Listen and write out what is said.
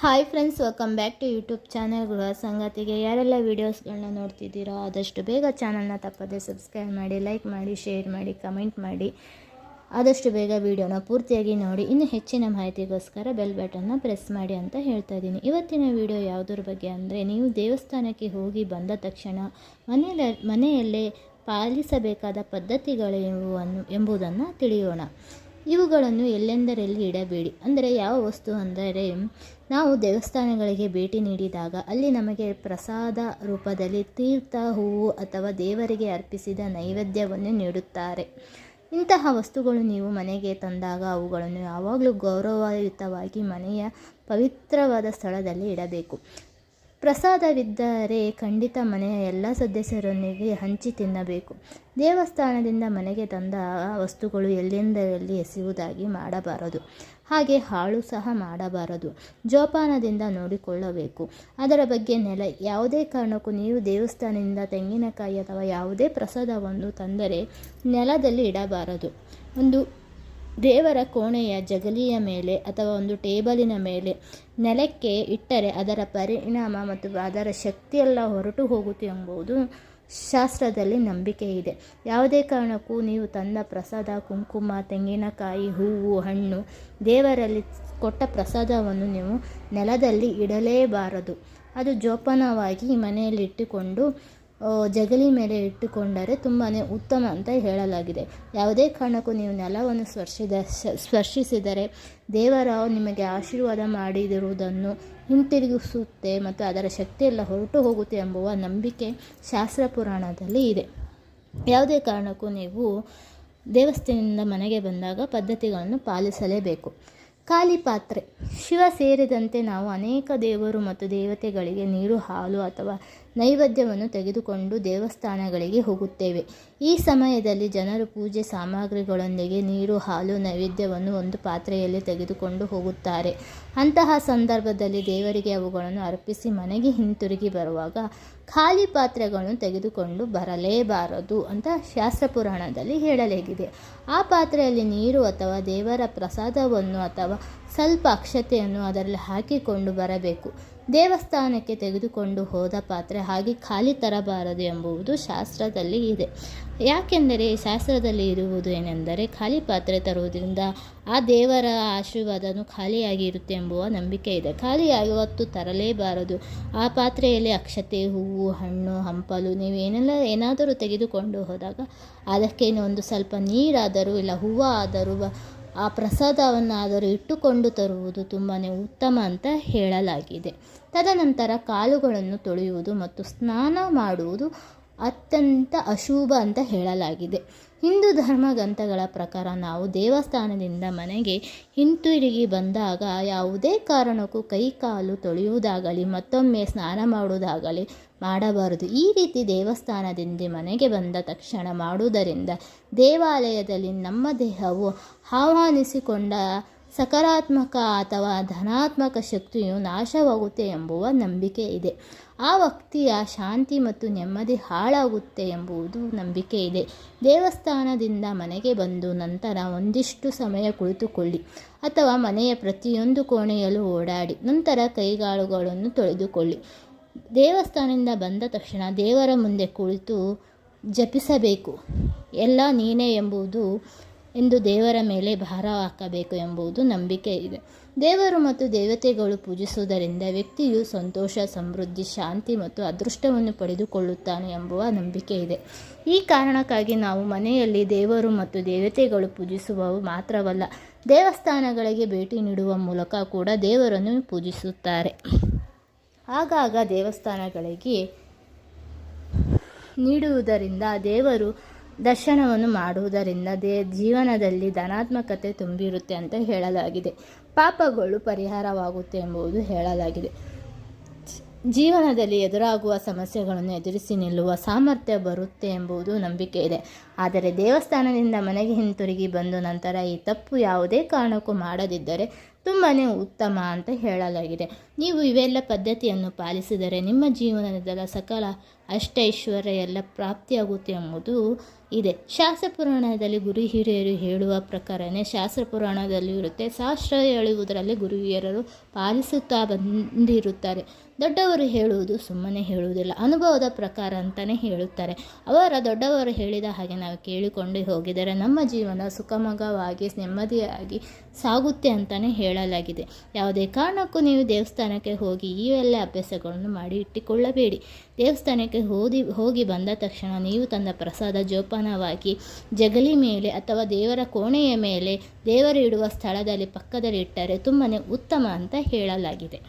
Friends welcome back to YouTube channel ಗೃಹ ಸಂಗತಿಗೆ ಯಾರೆಲ್ಲ ವೀಡಿಯೋಸ್ಗಳನ್ನ ನೋಡ್ತಿದ್ದೀರೋ ಆದಷ್ಟು ಬೇಗ ಚಾನಲ್ನ ತಪ್ಪದೆ ಸಬ್ಸ್ಕ್ರೈಬ್ ಮಾಡಿ ಲೈಕ್ ಮಾಡಿ ಶೇರ್ ಮಾಡಿ ಕಮೆಂಟ್ ಮಾಡಿ. ಆದಷ್ಟು ಬೇಗ ವೀಡಿಯೋನ ಪೂರ್ತಿಯಾಗಿ ನೋಡಿ. ಇನ್ನು ಹೆಚ್ಚಿನ ಮಾಹಿತಿಗೋಸ್ಕರ ಬೆಲ್ ಬಟನ್ನ ಪ್ರೆಸ್ ಮಾಡಿ ಅಂತ ಹೇಳ್ತಾ ಇದ್ದೀನಿ. ಇವತ್ತಿನ ವಿಡಿಯೋ ಯಾವುದ್ರ ಬಗ್ಗೆ ಅಂದರೆ, ನೀವು ದೇವಸ್ಥಾನಕ್ಕೆ ಹೋಗಿ ಬಂದ ತಕ್ಷಣ ಮನೆಯಲ್ಲ, ಮನೆಯಲ್ಲೇ ಪಾಲಿಸಬೇಕಾದ ಪದ್ಧತಿಗಳು ಎಂಬುದನ್ನು ತಿಳಿಯೋಣ. ಇವುಗಳನ್ನು ಎಲ್ಲೆಂದರಲ್ಲಿ ಇಡಬೇಡಿ? ಅಂದರೆ ಯಾವ ವಸ್ತು ಅಂದರೆ, ನಾವು ದೇವಸ್ಥಾನಗಳಿಗೆ ಭೇಟಿ ನೀಡಿದಾಗ ಅಲ್ಲಿ ನಮಗೆ ಪ್ರಸಾದ ರೂಪದಲ್ಲಿ ತೀರ್ಥ ಹೂವು ಅಥವಾ ದೇವರಿಗೆ ಅರ್ಪಿಸಿದ ನೈವೇದ್ಯವನ್ನು ನೀಡುತ್ತಾರೆ. ಇಂತಹ ವಸ್ತುಗಳು ನೀವು ಮನೆಗೆ ತಂದಾಗ ಅವುಗಳನ್ನು ಯಾವಾಗಲೂ ಗೌರವಯುತವಾಗಿ ಮನೆಯ ಪವಿತ್ರವಾದ ಸ್ಥಳದಲ್ಲಿ ಇಡಬೇಕು. ಪ್ರಸಾದವಿದ್ದರೆ ಖಂಡಿತ ಮನೆಯ ಎಲ್ಲ ಸದಸ್ಯರೊಂದಿಗೆ ಹಂಚಿ ತಿನ್ನಬೇಕು. ದೇವಸ್ಥಾನದಿಂದ ಮನೆಗೆ ತಂದ ವಸ್ತುಗಳು ಎಲ್ಲೆಂದರಲ್ಲಿ ಎಸೆಯುವುದಾಗಿ ಮಾಡಬಾರದು. ಹಾಗೆ ಹಾಳು ಸಹ ಮಾಡಬಾರದು. ಜೋಪಾನದಿಂದ ನೋಡಿಕೊಳ್ಳಬೇಕು. ಅದರ ಬಗ್ಗೆ ನೆಲ, ಯಾವುದೇ ಕಾರಣಕ್ಕೂ ನೀವು ದೇವಸ್ಥಾನದಿಂದ ತೆಂಗಿನಕಾಯಿ ಅಥವಾ ಯಾವುದೇ ಪ್ರಸಾದವನ್ನು ತಂದರೆ ನೆಲದಲ್ಲಿ ಇಡಬಾರದು. ಒಂದು ದೇವರ ಕೋಣೆಯ ಜಗಲಿಯ ಮೇಲೆ ಅಥವಾ ಒಂದು ಟೇಬಲಿನ ಮೇಲೆ ನೆಲಕ್ಕೆ ಇಟ್ಟರೆ ಅದರ ಪರಿಣಾಮ ಮತ್ತು ಅದರ ಶಕ್ತಿಯೆಲ್ಲ ಹೊರಟು ಹೋಗುತ್ತೆ ಎಂಬುದು ಶಾಸ್ತ್ರದಲ್ಲಿ ನಂಬಿಕೆ ಇದೆ. ಯಾವುದೇ ಕಾರಣಕ್ಕೂ ನೀವು ತಂದ ಪ್ರಸಾದ, ಕುಂಕುಮ, ತೆಂಗಿನಕಾಯಿ, ಹೂವು, ಹಣ್ಣು, ದೇವರಲ್ಲಿ ಕೊಟ್ಟ ಪ್ರಸಾದವನ್ನು ನೀವು ನೆಲದಲ್ಲಿ ಇಡಲೇಬಾರದು. ಅದು ಜೋಪಾನವಾಗಿ ಮನೆಯಲ್ಲಿ ಇಟ್ಟುಕೊಂಡು ಜಗಲಿ ಮೇಲೆ ಇಟ್ಟುಕೊಂಡರೆ ತುಂಬಾ ಉತ್ತಮ ಅಂತ ಹೇಳಲಾಗಿದೆ. ಯಾವುದೇ ಕಾರಣಕ್ಕೂ ನೀವು ನೆಲವನ್ನು ಸ್ಪರ್ಶಿದ ಸ್ಪರ್ಶಿಸಿದರೆ ದೇವರ ನಿಮಗೆ ಆಶೀರ್ವಾದ ಮಾಡಿದಿರುವುದನ್ನು ಹಿಂತಿರುಗಿಸುತ್ತೆ ಮತ್ತು ಅದರ ಶಕ್ತಿಯೆಲ್ಲ ಹೊರಟು ಹೋಗುತ್ತೆ ಎಂಬುವ ನಂಬಿಕೆ ಶಾಸ್ತ್ರ ಪುರಾಣದಲ್ಲಿ ಇದೆ. ಯಾವುದೇ ಕಾರಣಕ್ಕೂ ನೀವು ದೇವಸ್ಥಾನದಿಂದ ಮನೆಗೆ ಬಂದಾಗ ಪದ್ಧತಿಗಳನ್ನು ಪಾಲಿಸಲೇಬೇಕು. ಖಾಲಿ ಪಾತ್ರೆ. ಶಿವ ಸೇರಿದಂತೆ ನಾವು ಅನೇಕ ದೇವರು ಮತ್ತು ದೇವತೆಗಳಿಗೆ ನೀರು, ಹಾಲು ಅಥವಾ ನೈವೇದ್ಯವನ್ನು ತೆಗೆದುಕೊಂಡು ದೇವಸ್ಥಾನಗಳಿಗೆ ಹೋಗುತ್ತೇವೆ. ಈ ಸಮಯದಲ್ಲಿ ಜನರು ಪೂಜೆ ಸಾಮಗ್ರಿಗಳೊಂದಿಗೆ ನೀರು, ಹಾಲು, ನೈವೇದ್ಯವನ್ನು ಒಂದು ಪಾತ್ರೆಯಲ್ಲಿ ತೆಗೆದುಕೊಂಡು ಹೋಗುತ್ತಾರೆ. ಅಂತಹ ಸಂದರ್ಭದಲ್ಲಿ ದೇವರಿಗೆ ಅವುಗಳನ್ನು ಅರ್ಪಿಸಿ ಮನೆಗೆ ಹಿಂತಿರುಗಿ ಬರುವಾಗ ಖಾಲಿ ಪಾತ್ರೆಗಳನ್ನು ತೆಗೆದುಕೊಂಡು ಬರಲೇಬಾರದು ಅಂತ ಶಾಸ್ತ್ರ ಪುರಾಣದಲ್ಲಿ ಹೇಳಲಾಗಿದೆ. ಆ ಪಾತ್ರೆಯಲ್ಲಿ ನೀರು ಅಥವಾ ದೇವರ ಪ್ರಸಾದವನ್ನು ಅಥವಾ ಸ್ವಲ್ಪ ಅಕ್ಷತೆಯನ್ನು ಅದರಲ್ಲಿ ಹಾಕಿಕೊಂಡು ಬರಬೇಕು. ದೇವಸ್ಥಾನಕ್ಕೆ ತೆಗೆದುಕೊಂಡು ಹೋದ ಪಾತ್ರೆ ಹಾಗೆ ಖಾಲಿ ತರಬಾರದು ಎಂಬುವುದು ಶಾಸ್ತ್ರದಲ್ಲಿ ಇದೆ. ಯಾಕೆಂದರೆ ಶಾಸ್ತ್ರದಲ್ಲಿ ಇರುವುದು ಏನೆಂದರೆ ಖಾಲಿ ಪಾತ್ರೆ ತರುವುದರಿಂದ ಆ ದೇವರ ಆಶೀರ್ವಾದನು ಖಾಲಿಯಾಗಿ ಇರುತ್ತೆ ಎಂಬುವ ನಂಬಿಕೆ ಇದೆ. ಖಾಲಿಯಾಗಿ ಹೊತ್ತು ತರಲೇಬಾರದು. ಆ ಪಾತ್ರೆಯಲ್ಲಿ ಅಕ್ಷತೆ, ಹೂವು, ಹಣ್ಣು, ಹಂಪಲು ನೀವು ಏನೆಲ್ಲ ಏನಾದರೂ ತೆಗೆದುಕೊಂಡು ಹೋದಾಗ ಅದಕ್ಕೆ ಒಂದು ಸ್ವಲ್ಪ ನೀರಾದರೂ ಇಲ್ಲ ಹೂವು ಆದರೂ ಆ ಪ್ರಸಾದವನ್ನಾದರೂ ಇಟ್ಟುಕೊಂಡು ತರುವುದು ತುಂಬಾ ಉತ್ತಮ ಅಂತ ಹೇಳಲಾಗಿದೆ. ತದನಂತರ ಕಾಲುಗಳನ್ನು ತೊಳೆಯುವುದು ಮತ್ತು ಸ್ನಾನ ಮಾಡುವುದು ಅತ್ಯಂತ ಅಶುಭ ಅಂತ ಹೇಳಲಾಗಿದೆ. ಹಿಂದೂ ಧರ್ಮ ಗ್ರಂಥಗಳ ಪ್ರಕಾರ ನಾವು ದೇವಸ್ಥಾನದಿಂದ ಮನೆಗೆ ಹಿಂತಿರುಗಿ ಬಂದಾಗ ಯಾವುದೇ ಕಾರಣಕ್ಕೂ ಕೈ ಕಾಲು ತೊಳೆಯುವುದಾಗಲಿ, ಮತ್ತೊಮ್ಮೆ ಸ್ನಾನ ಮಾಡುವುದಾಗಲಿ ಮಾಡಬಾರದು. ಈ ರೀತಿ ದೇವಸ್ಥಾನದಿಂದ ಮನೆಗೆ ಬಂದ ತಕ್ಷಣ ಮಾಡುವುದರಿಂದ ದೇವಾಲಯದಲ್ಲಿ ನಮ್ಮ ದೇಹವು ಆಹ್ವಾನಿಸಿಕೊಂಡ ಸಕಾರಾತ್ಮಕ ಅಥವಾ ಧನಾತ್ಮಕ ಶಕ್ತಿಯು ನಾಶವಾಗುತ್ತೆ ಎಂಬುವ ನಂಬಿಕೆ ಇದೆ. ಆ ವ್ಯಕ್ತಿಯ ಶಾಂತಿ ಮತ್ತು ನೆಮ್ಮದಿ ಹಾಳಾಗುತ್ತೆ ಎಂಬುದು ನಂಬಿಕೆ ಇದೆ. ದೇವಸ್ಥಾನದಿಂದ ಮನೆಗೆ ಬಂದು ನಂತರ ಒಂದಿಷ್ಟು ಸಮಯ ಕುಳಿತುಕೊಳ್ಳಿ ಅಥವಾ ಮನೆಯ ಪ್ರತಿಯೊಂದು ಕೋಣೆಯಲ್ಲೂ ಓಡಾಡಿ ನಂತರ ಕೈಗಾಳುಗಳನ್ನು ತೊಳೆದುಕೊಳ್ಳಿ. ದೇವಸ್ಥಾನದಿಂದ ಬಂದ ತಕ್ಷಣ ದೇವರ ಮುಂದೆ ಕುಳಿತು ಜಪಿಸಬೇಕು. ಎಲ್ಲ ನೀನೇ ಎಂಬುದು ಎಂದು ದೇವರ ಮೇಲೆ ಭಾರ ಹಾಕಬೇಕು ಎಂಬುದು ನಂಬಿಕೆ ಇದೆ. ದೇವರು ಮತ್ತು ದೇವತೆಗಳು ಪೂಜಿಸುವುದರಿಂದ ವ್ಯಕ್ತಿಯು ಸಂತೋಷ, ಸಮೃದ್ಧಿ, ಶಾಂತಿ ಮತ್ತು ಅದೃಷ್ಟವನ್ನು ಪಡೆದುಕೊಳ್ಳುತ್ತಾನೆ ಎಂಬುವ ನಂಬಿಕೆ ಇದೆ. ಈ ಕಾರಣಕ್ಕಾಗಿ ನಾವು ಮನೆಯಲ್ಲಿ ದೇವರು ಮತ್ತು ದೇವತೆಗಳು ಪೂಜಿಸುವವು ಮಾತ್ರವಲ್ಲ, ದೇವಸ್ಥಾನಗಳಿಗೆ ಭೇಟಿ ನೀಡುವ ಮೂಲಕ ಕೂಡ ದೇವರನ್ನು ಪೂಜಿಸುತ್ತಾರೆ. ಆಗಾಗ ದೇವಸ್ಥಾನಗಳಿಗೆ ನೀಡುವುದರಿಂದ ದೇವರು ದರ್ಶನವನ್ನು ಮಾಡುವುದರಿಂದ ದೇ ಜೀವನದಲ್ಲಿ ಧನಾತ್ಮಕತೆ ತುಂಬಿರುತ್ತೆ ಅಂತ ಹೇಳಲಾಗಿದೆ. ಪಾಪಗಳು ಪರಿಹಾರವಾಗುತ್ತೆ ಎಂಬುದು ಹೇಳಲಾಗಿದೆ. ಜೀವನದಲ್ಲಿ ಎದುರಾಗುವ ಸಮಸ್ಯೆಗಳನ್ನು ಎದುರಿಸಿ ನಿಲ್ಲುವ ಸಾಮರ್ಥ್ಯ ಬರುತ್ತೆ ಎಂಬುದು ನಂಬಿಕೆ ಇದೆ. ಆದರೆ ದೇವಸ್ಥಾನದಿಂದ ಮನೆಗೆ ಹಿಂತಿರುಗಿ ಬಂದು ನಂತರ ಈ ತಪ್ಪು ಯಾವುದೇ ಕಾರಣಕ್ಕೂ ಮಾಡದಿದ್ದರೆ ತುಂಬಾ ಉತ್ತಮ ಅಂತ ಹೇಳಲಾಗಿದೆ. ನೀವು ಇವೆಲ್ಲ ಪದ್ಧತಿಯನ್ನು ಪಾಲಿಸಿದರೆ ನಿಮ್ಮ ಜೀವನದ ಸಕಲ ಅಷ್ಟೈಶ್ವರ್ಯ ಎಲ್ಲ ಪ್ರಾಪ್ತಿಯಾಗುತ್ತೆ ಎಂಬುದು ಇದೆ. ಶಾಸ್ತ್ರ ಪುರಾಣದಲ್ಲಿ ಗುರು ಹಿರಿಯರು ಹೇಳುವ ಪ್ರಕಾರನೇ ಶಾಸ್ತ್ರ ಪುರಾಣದಲ್ಲಿ ಇರುತ್ತೆ. ಶಾಸ್ತ್ರ ಹೇಳುವುದರಲ್ಲಿ ಗುರು ಹಿರಿಯರು ಪಾಲಿಸುತ್ತಾ ಬಂದಿರುತ್ತಾರೆ. ದೊಡ್ಡವರು ಹೇಳುವುದು ಸುಮ್ಮನೆ ಹೇಳುವುದಿಲ್ಲ. ಅನುಭವದ ಪ್ರಕಾರ ಅಂತಲೇ ಹೇಳುತ್ತಾರೆ. ಅವರ ದೊಡ್ಡವರು ಹೇಳಿದ ಹಾಗೆ ನಾವು ಕೇಳಿಕೊಂಡು ಹೋಗಿದರೆ ನಮ್ಮ ಜೀವನ ಸುಖಮಗವಾಗಿ ನೆಮ್ಮದಿಯಾಗಿ ಸಾಗುತ್ತೆ ಅಂತಲೇ ಹೇಳಲಾಗಿದೆ. ಯಾವುದೇ ಕಾರಣಕ್ಕೂ ನೀವು ದೇವಸ್ಥಾನಕ್ಕೆ ಹೋಗಿ ಎಲ್ಲ ಅಭ್ಯಾಸಗಳನ್ನು ಮಾಡಿ ಇಟ್ಟುಕೊಳ್ಳಬೇಡಿ. ದೇವಸ್ಥಾನಕ್ಕೆ ಹೋದಿ, ಹೋಗಿ ಬಂದ ತಕ್ಷಣ ನೀವು ತಂದ ಪ್ರಸಾದ ಜೋಪಾನವಾಗಿ ಜಗಲಿ ಮೇಲೆ ಅಥವಾ ದೇವರ ಕೋಣೆಯ ಮೇಲೆ ದೇವರು ಇಡುವ ಸ್ಥಳದಲ್ಲಿ ಪಕ್ಕದಲ್ಲಿ ಇಟ್ಟರೆ ತುಂಬಾ ಉತ್ತಮ ಅಂತ ಹೇಳಲಾಗಿದೆ.